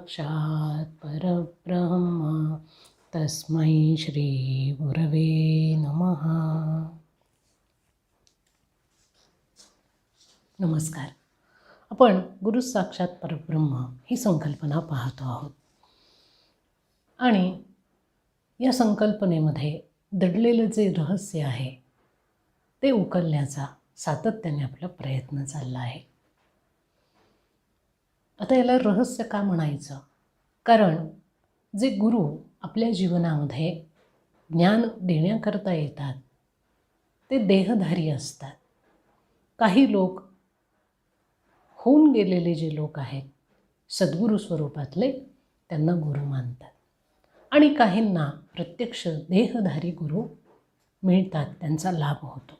साक्षात् परब्रह्म. तस्मै श्रीगुरवे नमः. नमस्कार. आपण गुरु साक्षात परब्रह्म ही संकल्पना पाहतो आहोत. आणि या संकल्पनेमध्ये दडलेलं जे रहस्य आहे ते उकलण्याचा सातत्याने आपला प्रयत्न चालला आहे. आता याला रहस्य का म्हणायचं? कारण जे गुरु आपल्या जीवनामध्ये ज्ञान देण्याकरता येतात ते देहधारी असतात. काही लोक होऊन गेलेले जे लोक आहेत सद्गुरू स्वरूपातले त्यांना गुरु मानतात. आणि काहींना प्रत्यक्ष देहधारी गुरु मिळतात त्यांचा लाभ होतो.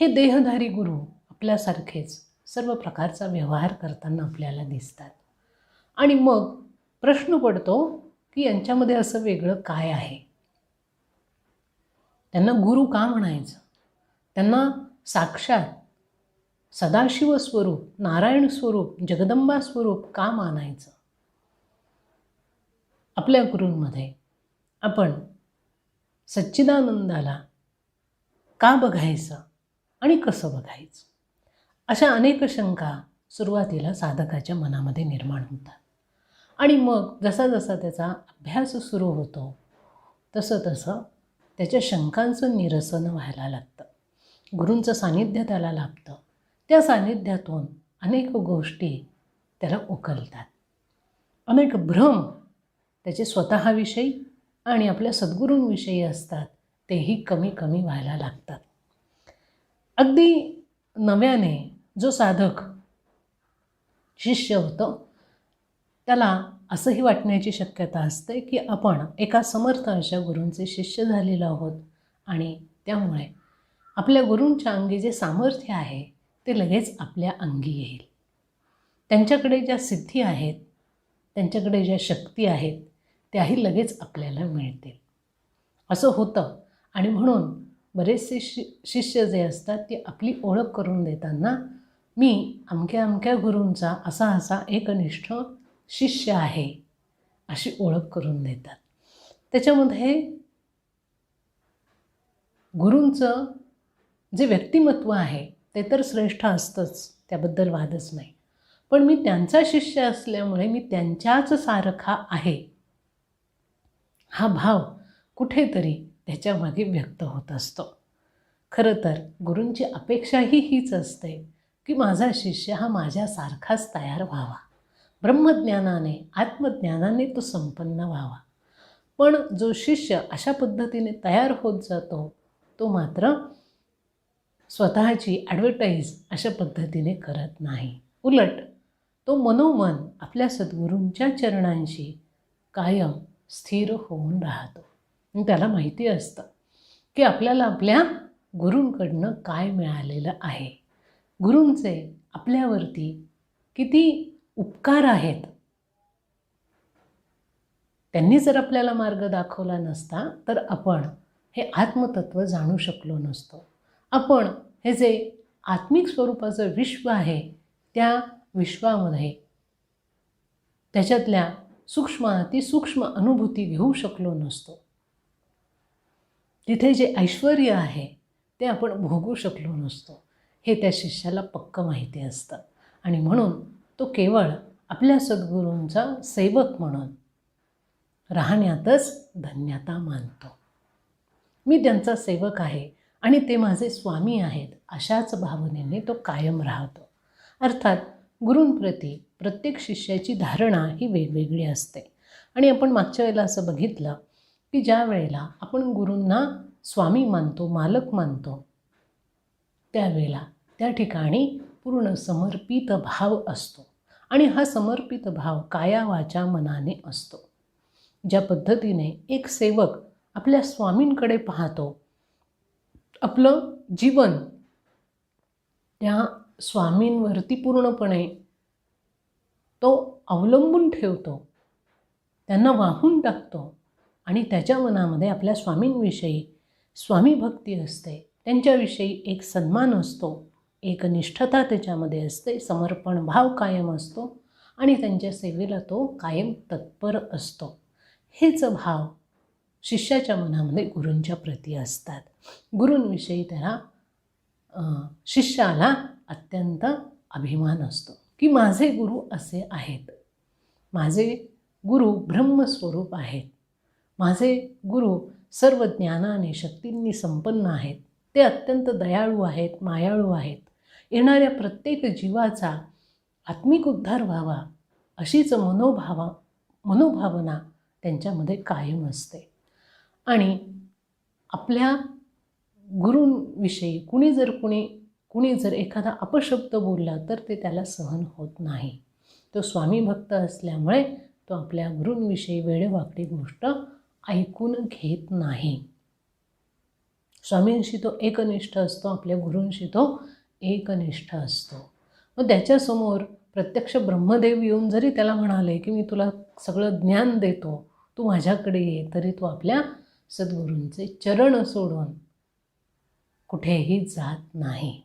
हे देहधारी गुरु आपल्यासारखेच सर्व प्रकारचा व्यवहार करताना आपल्याला दिसतात. आणि मग प्रश्न पडतो की यांच्यामध्ये असं वेगळं काय आहे? त्यांना गुरु का म्हणायचं? त्यांना साक्षात सदाशिव स्वरूप नारायण स्वरूप जगदंबा स्वरूप का मानायचं? आपल्या गुरूंमध्ये आपण सच्चिदानंदाला का बघायचं आणि कसं बघायचं? अशा अनेक शंका सुरुवातीला साधकाच्या मनामध्ये निर्माण होतात. आणि मग जसा जसा त्याचा अभ्यास सुरू होतो तसं तसं त्याच्या शंकांचं निरसन व्हायला लागतं. गुरूंचं सानिध्य त्याला लाभतं. त्या सानिध्यातून अनेक गोष्टी त्याला उकलतात. अनेक भ्रम त्याचे स्वतःविषयी आणि आपल्या सद्गुरूंविषयी असतात तेही कमी कमी व्हायला लागतात. अगदी नव्याने जो साधक शिष्य होतो त्याला असंही वाटण्याची शक्यता असते की आपण एका समर्थ अशा गुरूंचे शिष्य झालेलो आहोत आणि त्यामुळे आपल्या गुरूंच्या अंगी जे सामर्थ्य आहे ते लगेच आपल्या अंगी येईल. त्यांच्याकडे ज्या सिद्धी आहेत त्यांच्याकडे ज्या शक्ती आहेत त्याही लगेच आपल्याला मिळतील. असं होतं आणि म्हणून बरेचसे शि शिष्य जे असतात ते आपली ओळख करून देताना मी अमक्या अमक्या गुरूंचा असा असा एकनिष्ठ शिष्य आहे अशी ओळख करून देतात. त्याच्यामध्ये गुरूंचं जे व्यक्तिमत्व आहे ते तर श्रेष्ठ असतंच त्याबद्दल वादच नाही. पण मी त्यांचा शिष्य असल्यामुळे मी त्यांच्याच सारखा आहे. हा भाव कुठेतरी त्याच्यामागे व्यक्त होत असतो. खरं तर गुरूंची अपेक्षाही हीच असते. की माझा शिष्य हा माझ्यासारखाच तयार व्हावा. ब्रह्मज्ञानाने आत्मज्ञानाने तो संपन्न व्हावा. पण जो शिष्य अशा पद्धतीने तयार होत जातो तो मात्र स्वतःची ॲडव्हर्टाईज अशा पद्धतीने करत नाही. उलट तो मनोमन आपल्या सद्गुरूंच्या चरणांशी कायम स्थिर होऊन राहतो. त्याला माहिती असतं की आपल्याला आपल्या गुरूंकडनं काय मिळालेलं आहे. गुरूंचे आपल्यावरती किती उपकार आहेत? त्यांनी जर आपल्याला मार्ग दाखवला नसता तर आपण हे आत्मतत्व जाणू शकलो नसतो. आपण हे जे आत्मिक स्वरूपाचं विश्व आहे त्या विश्वामध्ये त्याच्यातल्या सूक्ष्म अतिसूक्ष्म अनुभूती घेऊ शकलो नसतो. तिथे जे ऐश्वर आहे ते आपण भोगू शकलो नसतो. हे त्या शिष्याला पक्क माहिती असतं. आणि म्हणून तो केवळ आपल्या सद्गुरूंचा सेवक म्हणून राहण्यातच धन्यता मानतो. मी त्यांचा सेवक आहे आणि ते माझे स्वामी आहेत अशाच भावनेने तो कायम राहतो. अर्थात गुरूंप्रती प्रत्येक शिष्याची धारणा ही वेगवेगळी असते. आणि आपण मागच्या वेळेला असं बघितलं की ज्या वेळेला आपण गुरूंना स्वामी मानतो मालक मानतो त्यावेळेला त्या ठिकाणी पूर्ण समर्पित भाव असतो. आणि हा समर्पित भाव काया वाचा मनाने असतो. ज्या पद्धतीने एक सेवक आपल्या स्वामींकडे पाहतो आपलं जीवन त्या स्वामींवरती पूर्णपणे तो अवलंबून ठेवतो त्यांना वाहून टाकतो आणि त्याच्या मनामध्ये आपल्या स्वामींविषयी स्वामी भक्ती असते त्यांच्याविषयी एक सन्मान असतो. एक निष्ठता त्याच्यामध्ये असते समर्पण भाव कायम असतो आणि त्यांच्या सेवेला तो कायम तत्पर असतो. हेच भाव शिष्याच्या मनामध्ये गुरूंच्या प्रती असतात. गुरूंविषयी त्याला शिष्याला अत्यंत अभिमान असतो की माझे गुरु असे आहेत. माझे गुरु ब्रह्मस्वरूप आहेत. माझे गुरु सर्व ज्ञानाने शक्तींनी संपन्न आहेत. ते अत्यंत दयाळू आहेत मायाळू आहेत. येणाऱ्या प्रत्येक जीवाचा आत्मिक उद्धार व्हावा अशीच मनोभावा मनोभावना त्यांच्यामध्ये कायम असते. आणि आपल्या गुरूंविषयी कुणी जर कुणी कुणी जर एखादा अपशब्द बोलला तर ते त्याला सहन होत नाही. तो स्वामी भक्त असल्यामुळे तो आपल्या गुरूंविषयी वेळेवाकडी गोष्ट ऐकून घेत नाही. स्वामींशी तो एकनिष्ठ असतो आपल्या गुरूंशी तो एकनिष्ठ असतो. मग त्याच्यासमोर प्रत्यक्ष ब्रह्मदेव येऊन जरी त्याला म्हणाले की मी तुला सगळं ज्ञान देतो तू माझ्याकडे ये तरी तू आपल्या सद्गुरूंचे चरण सोडून कुठेही जात नाही.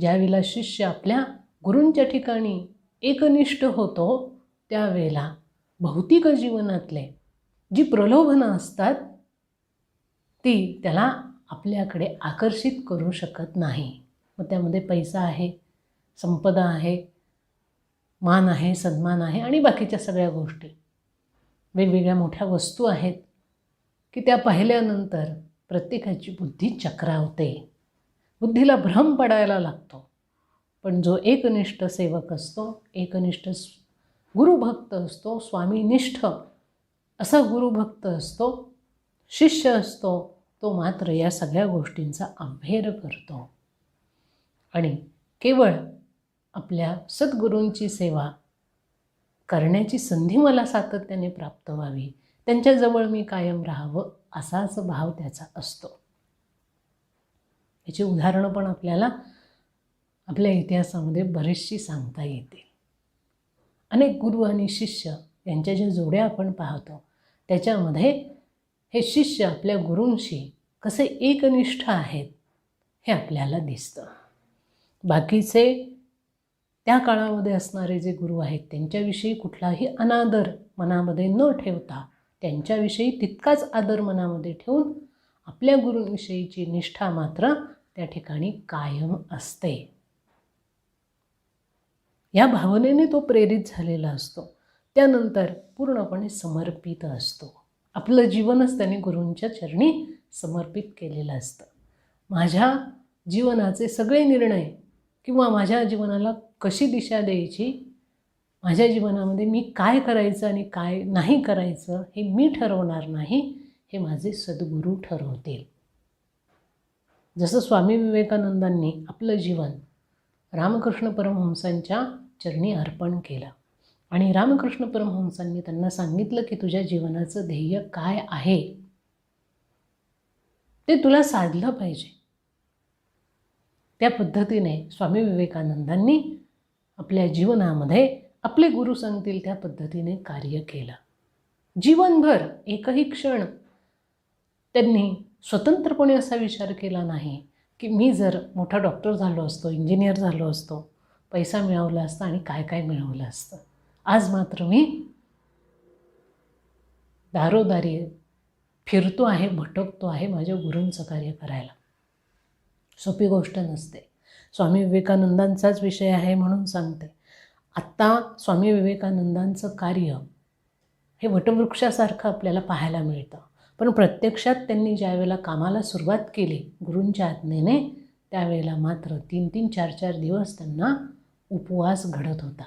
ज्यावेळेला शिष्य आपल्या गुरूंच्या ठिकाणी एकनिष्ठ होतो त्यावेळेला भौतिक जीवनातले जी प्रलोभनं असतात ती त्याला आपल्याकडे आकर्षित करू शकत नाही. मग त्यामध्ये पैसा आहे संपदा आहे मान आहे सन्मान आहे आणि बाकीच्या सगळ्या गोष्टी. वेगवेगळ्या मोठ्या वस्तू आहेत की त्या पाहिल्यानंतर प्रत्येकाची बुद्धी चक्रावते. बुद्धीला भ्रम पडायला लागतो. पण जो एकनिष्ठ सेवक असतो एकनिष्ठ गुरुभक्त असतो स्वामीनिष्ठ असा गुरुभक्त असतो शिष्य असतो तो मात्र या सगळ्या गोष्टींचा अभेर करतो. आणि केवळ आपल्या सद्गुरूंची सेवा करण्याची संधी मला सातत्याने प्राप्त व्हावी त्यांच्याजवळ मी कायम राहावं असाच भाव त्याचा असतो. याची उदाहरणं पण आपल्याला आपल्या इतिहासामध्ये बरीचशी सांगता येतील. अनेक गुरु आणि शिष्य यांच्या ज्या जोड्या आपण पाहतो त्याच्यामध्ये हे शिष्य आपल्या गुरूंशी कसे एकनिष्ठ आहेत हे आपल्याला दिसतं. बाकीचे त्या काळामध्ये असणारे जे गुरु आहेत त्यांच्याविषयी कुठलाही अनादर मनामध्ये न ठेवता त्यांच्याविषयी तितकाच आदर मनामध्ये ठेवून आपल्या गुरूंविषयीची निष्ठा मात्र त्या ठिकाणी कायम असते. या भावनेने तो प्रेरित झालेला असतो. त्यानंतर पूर्णपणे समर्पित असतो. आपलं जीवनच त्याने गुरूंच्या चरणी समर्पित केलेलं असतं. माझ्या जीवनाचे सगळे निर्णय किंवा माझ्या जीवनाला कशी दिशा द्यायची माझ्या जीवनामध्ये मी काय करायचं आणि काय नाही करायचं हे मी ठरवणार नाही हे माझे सद्गुरू ठरवतील. जसं स्वामी विवेकानंदांनी आपलं जीवन रामकृष्ण परमहंसांच्या चरणी अर्पण केलं. आणि रामकृष्ण परमहंसांनी त्यांना सांगितलं की तुझ्या जीवनाचं ध्येय काय आहे? ते तुला साधलं पाहिजे. त्या पद्धतीने स्वामी विवेकानंदांनी आपल्या जीवनामध्ये आपले गुरु सांगतील त्या पद्धतीने कार्य केलं. जीवनभर एकही क्षण त्यांनी स्वतंत्रपणे असा विचार केला नाही की मी जर मोठा डॉक्टर झालो असतो इंजिनियर झालो असतो पैसा मिळवला असता आणि काय काय मिळवलं असतं. आज मात्र मी दारोदारी फिरतो आहे भटकतो आहे माझ्या गुरूंचं कार्य करायला. सोपी गोष्ट नसते. स्वामी विवेकानंदांचाच विषय आहे म्हणून सांगते. आत्ता स्वामी विवेकानंदांचं कार्य हे वटवृक्षासारखं आपल्याला पाहायला मिळतं. पण प्रत्यक्षात त्यांनी ज्यावेळेला कामाला सुरुवात केली गुरूंच्या आज्ञेने त्यावेळेला मात्र तीन तीन चार चार दिवस त्यांना उपवास घडत होता.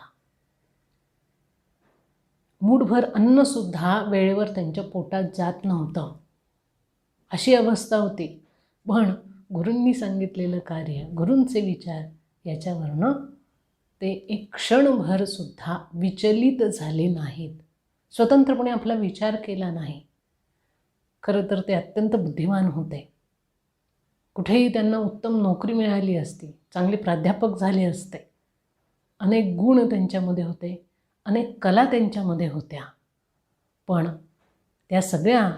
मूठभर अन्नसुद्धा वेळेवर त्यांच्या पोटात जात नव्हतं. अशी अवस्था होती. पण गुरूंनी सांगितलेलं कार्य गुरूंचे विचार याच्यावरनं ते एक क्षणभरसुद्धा विचलित झाले नाहीत. स्वतंत्रपणे आपला विचार केला नाही. खरं तर ते अत्यंत बुद्धिमान होते. कुठेही त्यांना उत्तम नोकरी मिळाली असती चांगले प्राध्यापक झाले असते. अनेक गुण त्यांच्यामध्ये होते. अनेक कला त्यांच्यामध्ये होत्या. पण त्या सगळ्या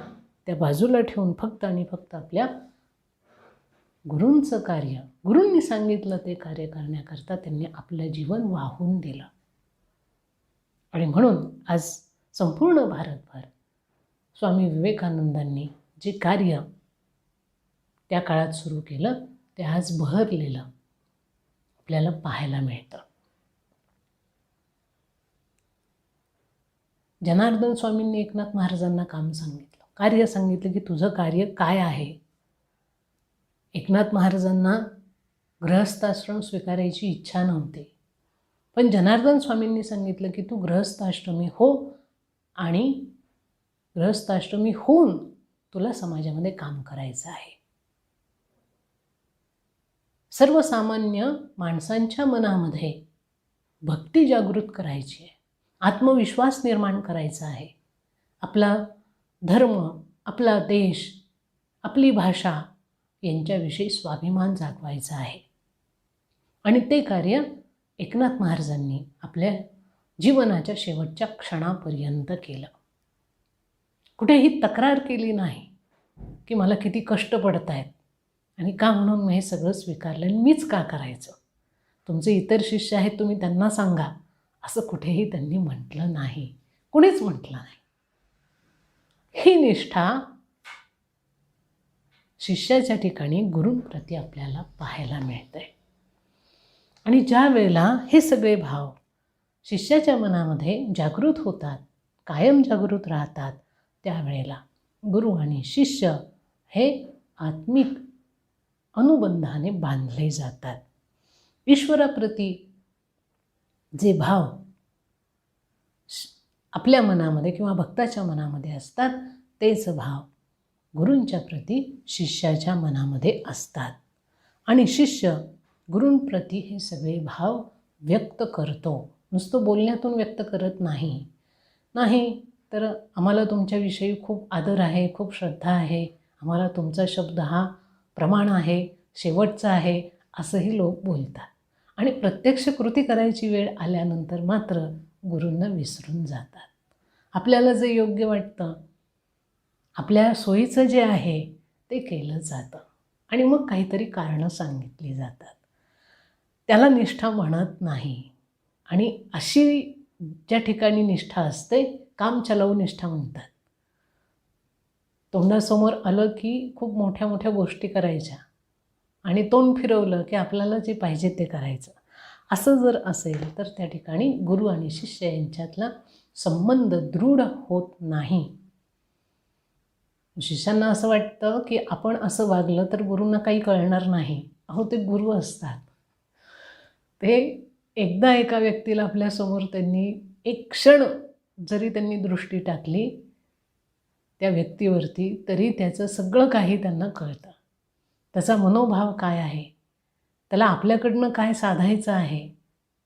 त्या बाजूला ठेवून फक्त आणि फक्त आपल्या गुरूंचं कार्य गुरूंनी सांगितलं ते कार्य करण्याकरता त्यांनी आपलं जीवन वाहून दिलं. आणि म्हणून आज संपूर्ण भारतभर स्वामी विवेकानंदांनी जे कार्य त्या काळात सुरू केलं ते आज बहरलेलं आपल्याला पाहायला मिळतं. जनार्दन स्वामींनी एकनाथ महाराजांना काम सांगितलं. कार्य सांगितलं की तुझं कार्य काय आहे? एकनाथ महाराजांना ग्रहस्थाश्रम स्वीकारायची इच्छा नव्हती. पण जनार्दन स्वामींनी सांगितलं की तू ग्रहस्थाश्रमी हो आणि ग्रहस्थाश्रमी होऊन तुला समाजामध्ये काम करायचं आहे. सर्वसामान्य माणसांच्या मनामध्ये भक्ती जागृत करायची आहे. आत्मविश्वास निर्माण करायचा आहे. आपला धर्म आपला देश आपली भाषा यांच्याविषयी स्वाभिमान जागवायचा आहे. आणि ते कार्य एकनाथ महाराजांनी आपल्या जीवनाच्या शेवटच्या क्षणापर्यंत केलं. कुठेही तक्रार केली नाही की मला किती कष्ट पडत आहेत आणि का म्हणून मी हे सगळं स्वीकारलं आणि मीच का करायचं? तुमचे इतर शिष्य आहेत तुम्ही त्यांना सांगा. असं कुठेही त्यांनी म्हटलं नाही. कुणीच म्हटलं नाही. ही निष्ठा शिष्याच्या ठिकाणी गुरूंप्रती आपल्याला पाहायला मिळते. आणि ज्या वेळेला हे सगळे भाव शिष्याच्या मनामध्ये जागृत होतात कायम जागृत राहतात त्यावेळेला गुरु आणि शिष्य हे आत्मिक अनुबंधाने बांधले जातात. ईश्वराप्रती जे भाव आपल्या मनामध्ये किंवा भक्ताच्या मनामध्ये असतात तेच भाव गुरूंच्या प्रती शिष्याच्या मनामध्ये असतात. आणि शिष्य गुरूंप्रती हे सगळे भाव व्यक्त करतो. नुसतं बोलण्यातून व्यक्त करत नाही. नाही तर आम्हाला तुमच्याविषयी खूप आदर आहे खूप श्रद्धा आहे. आम्हाला तुमचा शब्द हा प्रमाण आहे शेवटचा आहे असंही लोक बोलतात. आणि प्रत्यक्ष कृती करायची वेळ आल्यानंतर मात्र गुरूंना विसरून जातात. आपल्याला जे योग्य वाटतं आपल्या सोयीचं जे आहे ते केलं जातं. आणि मग काहीतरी कारणं सांगितली जातात. त्याला निष्ठा म्हणत नाही. आणि अशी ज्या ठिकाणी निष्ठा असते काम चलाऊ निष्ठा म्हणतात. तोंडासमोर आलं की खूप मोठ्या मोठ्या गोष्टी करायच्या. आणि तोंड फिरवलं की आपल्याला जे पाहिजे ते करायचं. असं जर असेल तर त्या ठिकाणी गुरु आणि शिष्य यांच्यातला संबंध दृढ होत नाही. शिष्यांना असं वाटतं की आपण असं वागलं तर गुरूंना काही कळणार नाही. अहो ते गुरु असतात. ते एकदा एका व्यक्तीला आपल्यासमोर त्यांनी एक क्षण जरी त्यांनी दृष्टी टाकली त्या व्यक्तीवरती तरी त्याचं सगळं काही त्यांना कळतं. त्याचा मनोभाव काय आहे? त्याला आपल्याकडनं काय साधायचं आहे?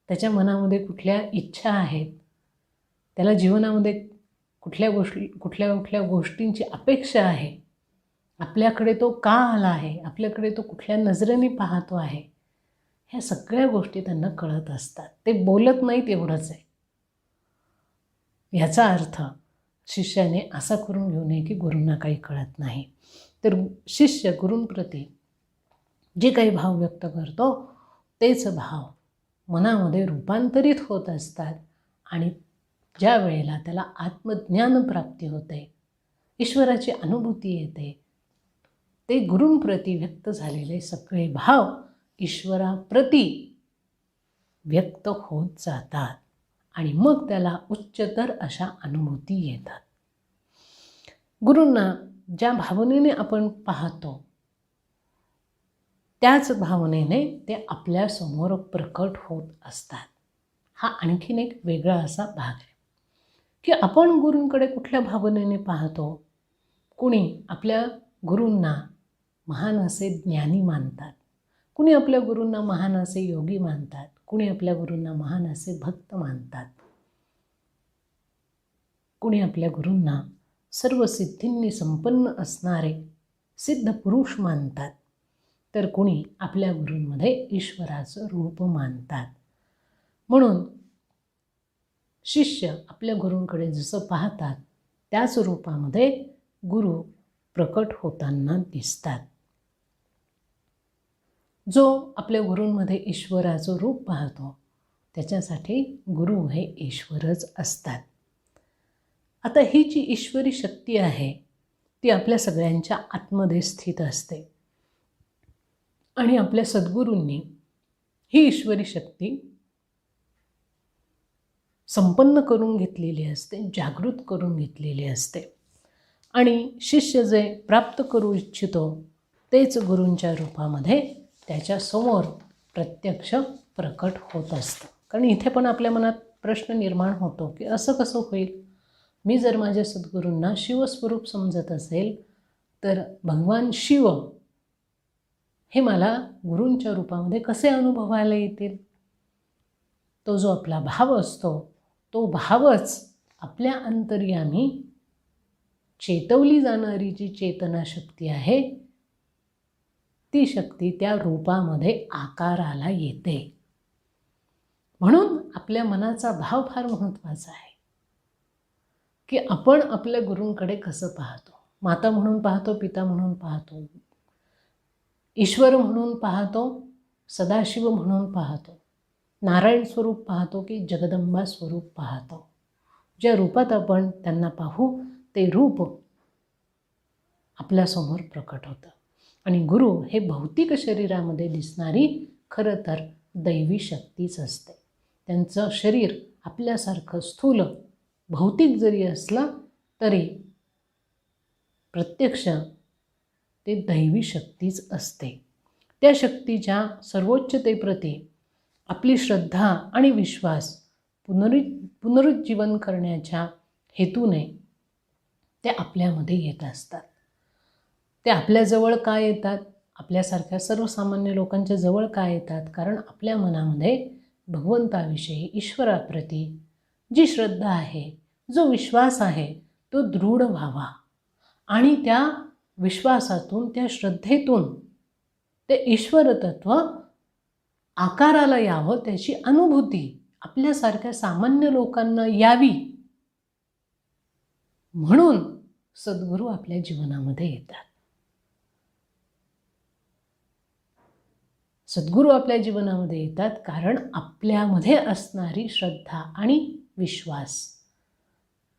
त्याच्या मनामध्ये कुठल्या इच्छा आहेत? त्याला जीवनामध्ये कुठल्या गोष्टी कुठल्या कुठल्या गोष्टींची अपेक्षा आहे? आपल्याकडे तो का आला आहे? आपल्याकडे तो कुठल्या नजरेने पाहतो आहे? ह्या सगळ्या गोष्टी त्यांना कळत असतात. ते बोलत नाहीत एवढंच आहे. ह्याचा अर्थ शिष्याने असा करून घेऊ नये की गुरूंना काही कळत नाही. तर शिष्य गुरूंप्रती जे काही भाव व्यक्त करतो तेच भाव मनामध्ये रूपांतरित होत असतात आणि ज्या वेळेला त्याला आत्मज्ञान प्राप्ती होते ईश्वराची अनुभूती येते ते गुरूंप्रती व्यक्त झालेले सगळे भाव ईश्वराप्रती व्यक्त होत जातात आणि मग त्याला उच्चतर अशा अनुभूती येतात. गुरूंना ज्या भावनेने आपण पाहतो त्याच भावनेने ते आपल्यासमोर प्रकट होत असतात. हा आणखीन एक वेगळा असा भाग आहे. की आपण गुरूंकडे कुठल्या भावनेने पाहतो? कुणी आपल्या गुरूंना महान असे ज्ञानी मानतात. कुणी आपल्या गुरूंना महान असे योगी मानतात. कुणी आपल्या गुरूंना महान असे भक्त मानतात. कुणी आपल्या गुरूंना सर्व सिद्धींनी संपन्न असणारे सिद्ध पुरुष मानतात. तर कुणी आपल्या गुरूंमध्ये ईश्वराचं रूप मानतात. म्हणून शिष्य आपल्या गुरूंकडे जसं पाहतात त्याच रूपामध्ये गुरु प्रकट होताना दिसतात. जो आपल्या गुरूंमध्ये ईश्वराचं रूप पाहतो त्याच्यासाठी गुरु हे ईश्वरच असतात. आता ही जी ईश्वरी शक्ती आहे ती आपल्या सगळ्यांच्या आतमध्ये स्थित असते. आणि आपल्या सद्गुरूंनी ही ईश्वरी शक्ती संपन्न करून घेतलेली असते जागृत करून घेतलेली असते. आणि शिष्य जे प्राप्त करू इच्छितो तेच गुरूंच्या रूपामध्ये त्याच्यासमोर प्रत्यक्ष प्रकट होत असतं. कारण इथे पण आपल्या मनात प्रश्न निर्माण होतो की असं कसं होईल? मी जर माझ्या सद्गुरूंना शिवस्वरूप समजत असेल तर भगवान शिव हे मला गुरूंच्या रूपामध्ये कसे अनुभवायला येतील? तो जो आपला भाव असतो तो भावच आपल्या अंतर्यामी चेतवली जाणारी जी चेतना शक्ती आहे ती शक्ती त्या रूपामध्ये आकाराला येते. म्हणून आपल्या मनाचा भाव फार महत्त्वाचा आहे. की आपण आपल्या गुरूंकडे कसं पाहतो? माता म्हणून पाहतो पिता म्हणून पाहतो? ईश्वर म्हणून पाहतो सदाशिव म्हणून पाहतो नारायण स्वरूप पाहतो की जगदंबा स्वरूप पाहतो. ज्या रूपात आपण त्यांना पाहू ते रूप आपल्यासमोर प्रकट होतं. आणि गुरु हे भौतिक शरीरामध्ये दिसणारी खरं तर दैवी शक्तीच असते. त्यांचं शरीर आपल्यासारखं स्थूल भौतिक जरी असलं तरी प्रत्यक्ष ते दैवी शक्तीच असते. त्या शक्तीच्या सर्वोच्चतेप्रती आपली श्रद्धा आणि विश्वास पुनरु पुनरुज्जीवन करण्याच्या हेतूने ते आपल्यामध्ये येत असतात. ते आपल्याजवळ का येतात? आपल्यासारख्या सर्वसामान्य लोकांच्या जवळ का येतात? कारण आपल्या मनामध्ये भगवंताविषयी ईश्वराप्रती जी श्रद्धा आहे जो विश्वास आहे तो दृढ व्हावा. आणि त्या विश्वासातून त्या श्रद्धेतून ते ईश्वरतत्व आकाराला यावं त्याची अनुभूती आपल्यासारख्या सामान्य लोकांना यावी म्हणून सद्गुरू आपल्या जीवनामध्ये येतात. सद्गुरू आपल्या जीवनामध्ये येतात कारण आपल्यामध्ये असणारी श्रद्धा आणि विश्वास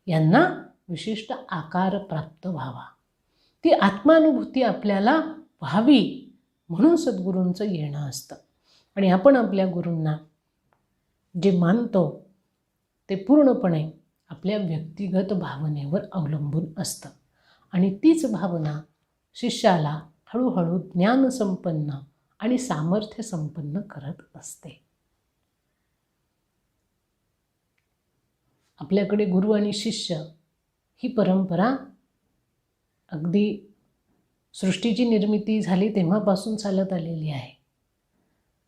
यांना विशिष्ट आकार प्राप्त व्हावा. ती आत्मानुभूती आपल्याला व्हावी म्हणून सद्गुरूंचं येणं असतं. आणि आपण आपल्या गुरूंना जे मानतो ते पूर्णपणे आपल्या व्यक्तिगत भावनेवर अवलंबून असतं. आणि तीच भावना शिष्याला हळूहळू ज्ञानसंपन्न आणि सामर्थ्य संपन्न करत असते. आपल्याकडे गुरु आणि शिष्य ही परंपरा अगदी सृष्टीची निर्मिती झाली तेव्हापासून चालत आलेली आहे.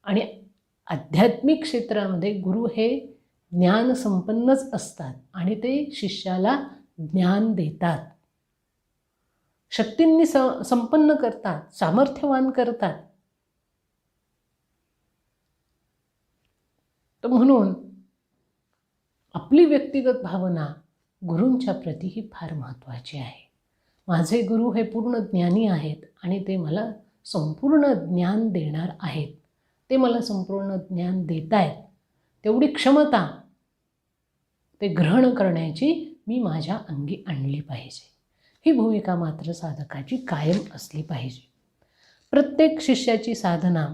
आणि आध्यात्मिक क्षेत्रामध्ये गुरु हे ज्ञान संपन्नच असतात आणि ते शिष्याला ज्ञान देतात. शक्तींनी स संपन्न करतात सामर्थ्यवान करतात. तर म्हणून आपली व्यक्तिगत भावना गुरूंच्या प्रती ही फार महत्त्वाची आहे. माझे गुरु हे पूर्ण ज्ञानी आहेत आणि ते मला संपूर्ण ज्ञान देणार आहेत. ते मला संपूर्ण ज्ञान देत आहेत तेवढी क्षमता ते ग्रहण करण्याची मी माझ्या अंगी आणली पाहिजे. ही भूमिका मात्र साधकाची कायम असली पाहिजे. प्रत्येक शिष्याची साधना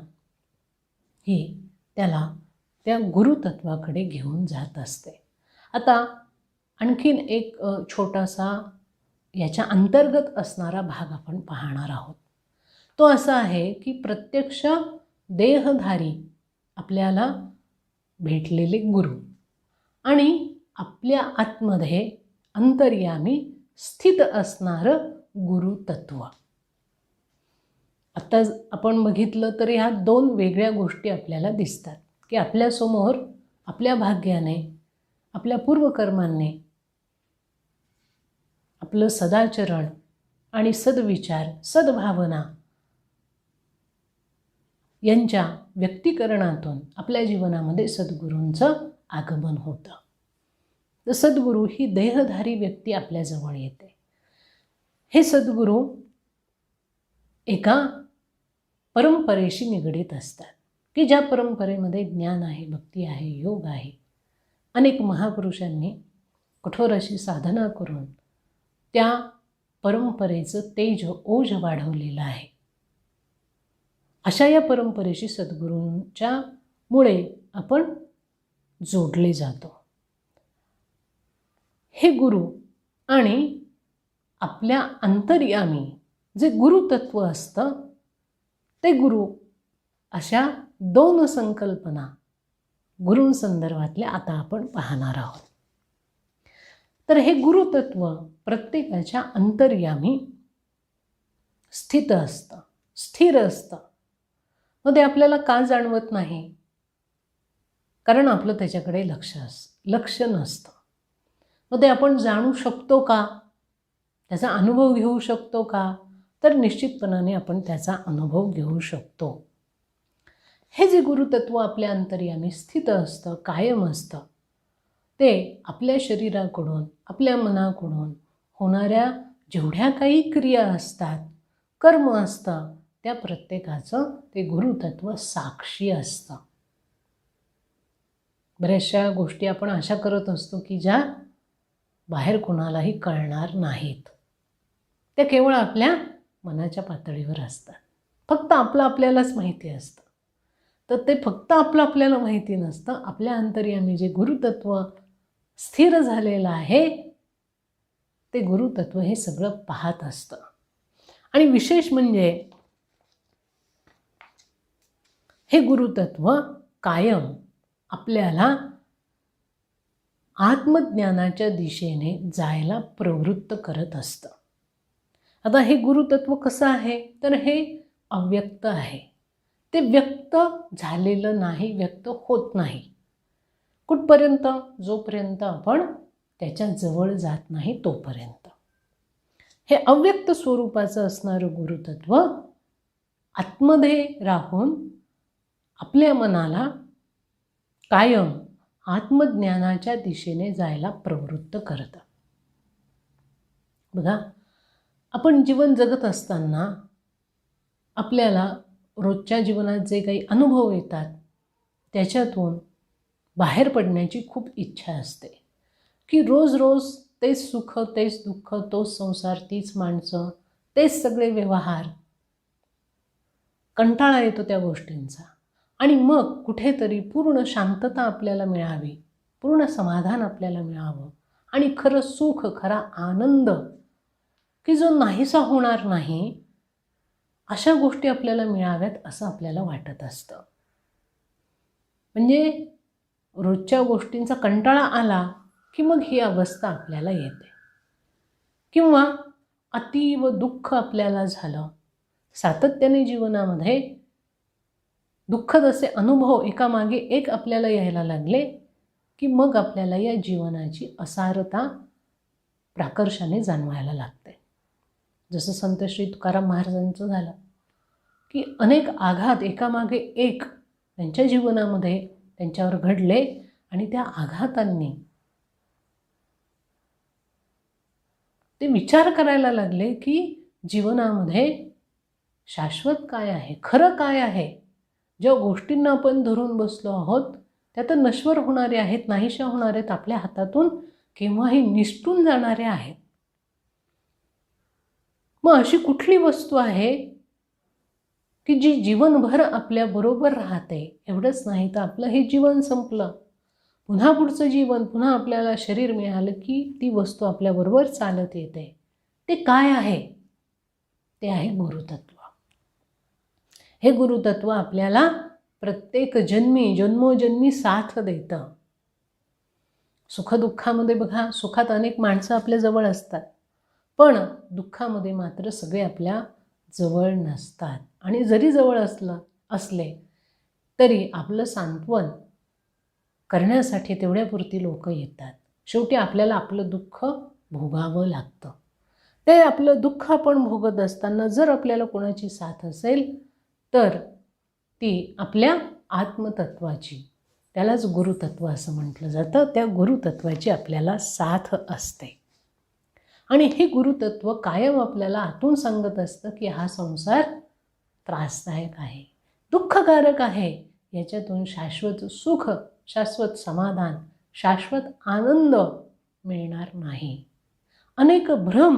ही त्याला त्या गुरुतत्वाकडे घेऊन जात असते. आता आणखीन एक छोटासा याच्या अंतर्गत असणारा भाग आपण पाहणार आहोत. तो असा आहे की प्रत्यक्ष देहधारी आपल्याला भेटलेले गुरु आणि आपल्या आतमध्ये अंतर्यामी स्थित असणारं गुरुतत्व. आता आपण बघितलं तर ह्या दोन वेगळ्या गोष्टी आपल्याला दिसतात की आपल्यासमोर आपल्या भाग्याने आपल्या पूर्वकर्मांनी आपलं सदाचरण आणि सद्विचार सद्भावना यांच्या व्यक्तीकरणातून आपल्या जीवनामध्ये सद्गुरूंचं आगमन होतं. तर सद्गुरू ही देहधारी व्यक्ती आपल्याजवळ येते. हे सद्गुरू एका परंपरेशी निगडीत असतात की ज्या परंपरेमध्ये ज्ञान आहे भक्ती आहे योग आहे. अनेक महापुरुषांनी कठोर अशी साधना करून त्या परंपरेचं तेज ओझ वाढवलेलं आहे. अशा या परंपरेशी सद्गुरूंच्या मुळे आपण जोडले जातो. हे गुरु आणि आपल्या अंतर्यामी जे गुरुतत्व असतं ते गुरु अशा दोन संकल्पना गुरूंसंदर्भातल्या आता आपण पाहणार आहोत. तर हे गुरुतत्व प्रत्येकाच्या अंतर्यामी स्थित असतं स्थिर असतं. मग ते आपल्याला का जाणवत नाही? कारण आपलं त्याच्याकडे लक्ष अस लक्ष नसतं. मग ते आपण जाणू शकतो का? त्याचा अनुभव घेऊ शकतो का? तर निश्चितपणाने आपण त्याचा अनुभव घेऊ शकतो. हे जे गुरुतत्व आपल्या अंतर्यामी स्थित असतं कायम असतं ते आपल्या शरीराकडून आपल्या मनाकडून होणाऱ्या जेवढ्या काही क्रिया असतात कर्म असतं त्या प्रत्येकाचं ते गुरुतत्व साक्षी असतं. बऱ्याचशा गोष्टी आपण अशा करत असतो की ज्या बाहेर कोणालाही कळणार नाहीत. त्या केवळ आपल्या मनाच्या पातळीवर असतात. फक्त आपलं आपल्यालाच माहिती असतं. तर ते फक्त आपलं आपल्याला माहिती नसतं आपल्या अंतर्यामी जे गुरुतत्व स्थिर झालेलं आहे. ते गुरुतत्व हे सगळं पाहत असतं. आणि विशेष म्हणजे हे गुरुतत्व कायम आपल्याला आत्मज्ञानाच्या दिशेने जायला प्रवृत्त करत असतं. आता हे गुरुतत्व कसं आहे? तर हे अव्यक्त आहे. ते व्यक्त झालेलं नाही व्यक्त होत नाही. कुठपर्यंत? जोपर्यंत आपण त्याच्याजवळ जात नाही तोपर्यंत. हे अव्यक्त स्वरूपाचं असणारं गुरुतत्व आतमध्ये राहून आपल्या मनाला कायम आत्मज्ञानाच्या दिशेने जायला प्रवृत्त करतं. बघा आपण जीवन जगत असताना आपल्याला रोजच्या जीवनात जे काही अनुभव येतात त्याच्यातून बाहेर पडण्याची खूप इच्छा असते. की रोज रोज तेच सुख तेच दुःख तोच संसार तीच माणसं तेच सगळे व्यवहार. कंटाळा येतो त्या गोष्टींचा. आणि मग कुठेतरी पूर्ण शांतता आपल्याला मिळावी पूर्ण समाधान आपल्याला मिळावं आणि खरं सुख खरा आनंद की जो नाहीसा होणार नाही अशा गोष्टी आपल्याला मिळाव्यात असं आपल्याला वाटत असतं. म्हणजे रोजच्या गोष्टींचा कंटाळा आला की मग ही अवस्था आपल्याला येते. किंवा अतीव दुःख आपल्याला झालं. सातत्याने जीवनामध्ये दुःख जसे अनुभव एकामागे एक आपल्याला यायला लागले की मग आपल्याला या जीवनाची असारता प्राकर्षाने जाणवायला लागते. जसं संत श्री तुकाराम महाराजांचं झालं की अनेक आघात एकामागे एक त्यांच्या जीवनामध्ये त्यांच्यावर घडले आणि त्या आघातांनी ते विचार करायला लागले की जीवनामध्ये शाश्वत काय आहे? खरं काय आहे? ज्या गोष्टींना आपण धरून बसलो आहोत त्या तर नश्वर होणारे आहेत नाहीशा होणार आहेत आपल्या हातातून केव्हाही निसटून जाणारे आहेत. मग अशी कुठली वस्तू आहे की जी जीवनभर आपल्याबरोबर राहते एवढंच नाही तर आपलं हे जीवन संपलं. पुन्हा पुढचं जीवन पुन्हा आपल्याला शरीर मिळालं की ती वस्तू आपल्याबरोबर चालत येते. ते काय आहे? ते आहे गुरुतत्व. हे गुरुतत्व आपल्याला प्रत्येक जन्मी जन्मोजन्मी साथ देतं. सुखदुःखामध्ये बघा सुखात अनेक माणसं आपल्या जवळ असतात. पण दुःखामध्ये मात्र सगळे आपल्या जवळ नसतात. आणि जरी जवळ असलं असले तरी आपलं सांत्वन करण्यासाठी तेवढ्यापुरती लोक येतात. शेवटी आपल्याला आपलं दुःख भोगावं लागतं. ते आपलं दुःख आपण भोगत असताना जर आपल्याला कोणाची साथ असेल तर ती आपल्या आत्मतत्वाची त्यालाच गुरुतत्व असं म्हटलं जातं. त्या गुरुतत्वाची आपल्याला साथ असते. आणि हे गुरुतत्व कायम आपल्याला आतून सांगत असतं की हा संसार त्रासदायक आहे दुःखकारक आहे. याच्यातून शाश्वत सुख शाश्वत समाधान शाश्वत आनंद मिळणार नाही. अनेक भ्रम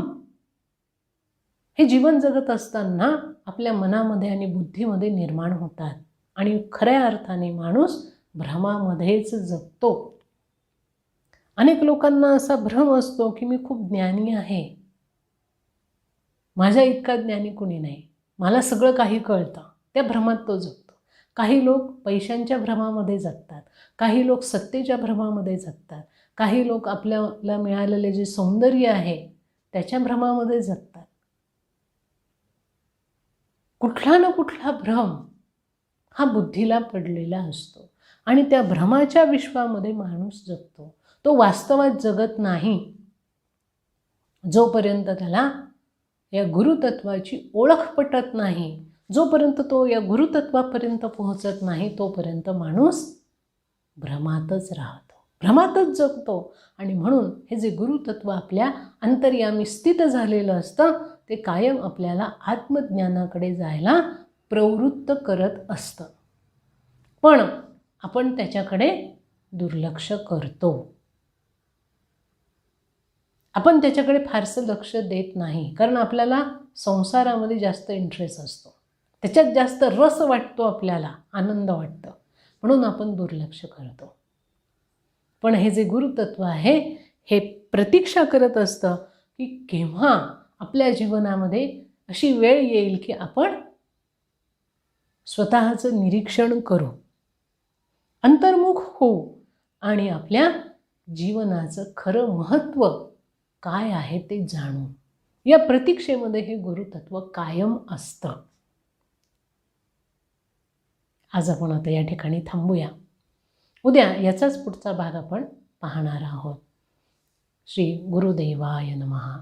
हे जीवन जगत असताना आपल्या मनामध्ये आणि बुद्धीमध्ये निर्माण होतात आणि खऱ्या अर्थाने माणूस भ्रमामध्येच जगतो. अनेक लोकांना असा भ्रम असतो की मी खूप ज्ञानी आहे. माझ्या इतका ज्ञानी कुणी नाही. मला सगळं काही कळतं. त्या भ्रमात तो जगतो. काही लोक पैशांच्या भ्रमामध्ये जगतात. काही लोक सत्तेच्या भ्रमामध्ये जगतात. काही लोक आपल्याला मिळालेले जे सौंदर्य आहे त्याच्या भ्रमामध्ये जगतात. कुठला ना कुठला भ्रम हा बुद्धीला पडलेला असतो. आणि त्या भ्रमाच्या विश्वामध्ये माणूस जगतो. तो वास्तवात जगत नाही. जोपर्यंत त्याला या गुरुतत्वाची ओळख पटत नाही जोपर्यंत तो या गुरुतत्वापर्यंत पोहोचत नाही तोपर्यंत माणूस भ्रमातच राहतो. भ्रमातच जगतो. आणि म्हणून हे जे गुरुतत्व आपल्या अंतर्यामी स्थित झालेलं असतं ते कायम आपल्याला आत्मज्ञानाकडे जायला प्रवृत्त करत असतं. पण आपण त्याच्याकडे दुर्लक्ष करतो. आपण त्याच्याकडे फारसं लक्ष देत नाही कारण आपल्याला संसारामध्ये जास्त इंटरेस्ट असतो. त्याच्यात जास्त रस वाटतो आपल्याला आनंद वाटतं. म्हणून आपण दुर्लक्ष करतो. पण हे जे गुरुतत्व आहे हे प्रतीक्षा करत असतं की केव्हा आपल्या जीवनामध्ये अशी वेळ येईल की आपण स्वतःचं निरीक्षण करू अंतर्मुख होऊ आणि आपल्या जीवनाचं खरं महत्त्व काय आहे ते जाणून. या प्रतीक्षेमध्ये हे गुरुतत्व कायम असतं. आज आपण आता या ठिकाणी थांबूया. उद्या याचाच पुढचा भाग आपण पाहणार आहोत. श्री गुरुदेवाय नमहा